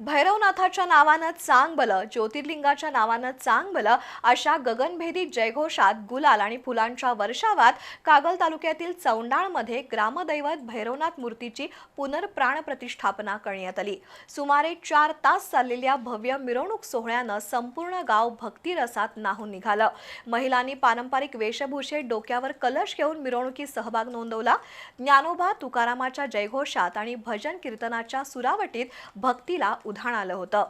भैरवनाथाच्या नावानं चांगबल ज्योतिर्लिंगाच्या नावानं चांगबल अशा गगनभेदी जयघोषात गुलाल आणि फुलांच्या वर्षावात कागल तालुक्यातील चौंडाळमध्ये ग्रामदैवत भैरवनाथ मूर्तीची पुनर्प्राण प्रतिष्ठापना करण्यात आली. सुमारे चार तास चाललेल्या भव्य मिरवणूक सोहळ्यानं संपूर्ण गाव भक्तिरसात नाहून निघालं. महिलांनी पारंपरिक वेशभूषेत डोक्यावर कलश घेऊन मिरवणुकीत सहभाग नोंदवला. ज्ञानोबा तुकारामाच्या जयघोषात आणि भजन कीर्तनाच्या सुरावटीत भक्तीला उधाण आलं होतं.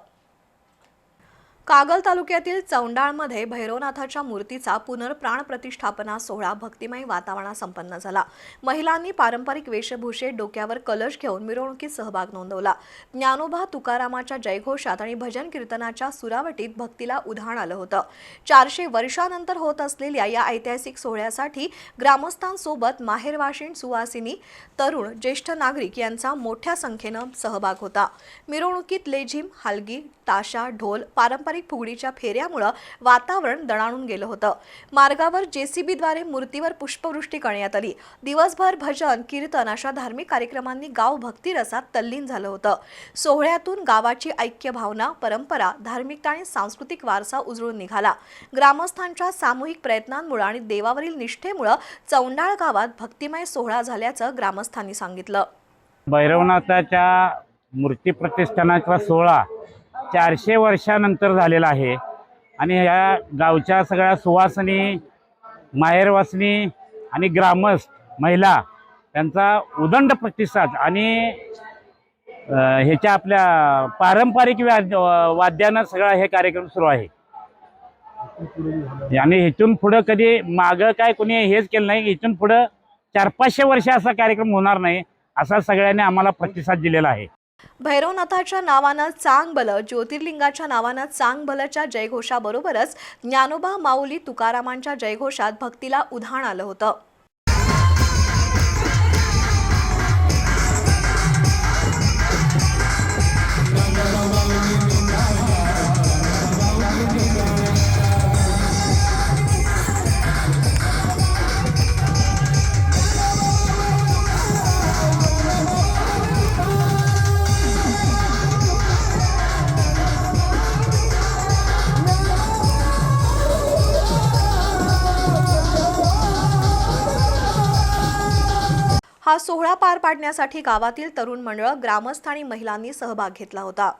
कागल तालुक्यातील चौंडाळमध्ये भैरवनाथाच्या मूर्तीचा पुनर्प्राण प्रतिष्ठापना सोहळा भक्तिमय वातावरणात संपन्न झाला. महिलांनी पारंपरिक वेशभूषेत डोक्यावर कलश घेऊन मिरवणुकीत सहभाग नोंदवला. ज्ञानोबा तुकारामाच्या जयघोषात आणि भजन कीर्तनाच्या सुरावटीत भक्तीला उधाण आलं होतं. चारशे वर्षानंतर होत असलेल्या या ऐतिहासिक सोहळ्यासाठी ग्रामस्थांसोबत माहेरवाशीण सुवासिनी तरुण ज्येष्ठ नागरिक यांचा मोठ्या संख्येनं सहभाग होता. मिरवणुकीत लेझिम हलगी ताशा ढोल पारंपरिक फुगडीच्या फेऱ्यामुळं वातावरण दणाणून गेलं होतं. मार्गावर जेसीबीद्वारे मूर्तीवर पुष्पवृष्टी करण्यात आली. दिवसभर भजन कीर्तन अशा धार्मिक कार्यक्रमांनी गाव भक्तिरसात तल्लीन झालं होतं. सोहळ्यातून गावाची ऐक्य भावना परंपरा धार्मिकता आणि सांस्कृतिक वारसा उजळून निघाला. ग्रामस्थांच्या सामूहिक प्रयत्नांमुळे आणि देवावरील निष्ठेमुळं चौंडाळ गावात भक्तिमय सोहळा झाल्याचं ग्रामस्थांनी सांगितलं. भैरवनाथाच्या मूर्ती प्रतिष्ठानाचा सोहळा चारशे वर्षानंतर झालेला आहे. आणि ह्या गावच्या सगळ्या सुवासनी माहेरवासनी आणि ग्रामस्थ महिला त्यांचा उदंड प्रतिसाद आणि ह्याच्या आपल्या पारंपरिक वाद्यानं सगळा हे कार्यक्रम सुरू आहे. आणि इथून पुढं कधी मागं काय कोणी हेच केलं नाही इथून पुढं चार पाचशे वर्ष असा कार्यक्रम होणार नाही असा सगळ्यांनी आम्हाला प्रतिसाद दिलेला आहे. भैरवनाथाच्या नावानं चांगबल ज्योतिर्लिंगाच्या नावानं चांगबलच्या जयघोषाबरोबरच ज्ञानोबा माऊली तुकारामांच्या जयघोषात भक्तीला उधाण आलं होतं. हा सोहळा पार पाडण्यासाठी गावातील तरुण मंडळ ग्रामस्थ आणि महिलांनी सहभाग घेतला होता.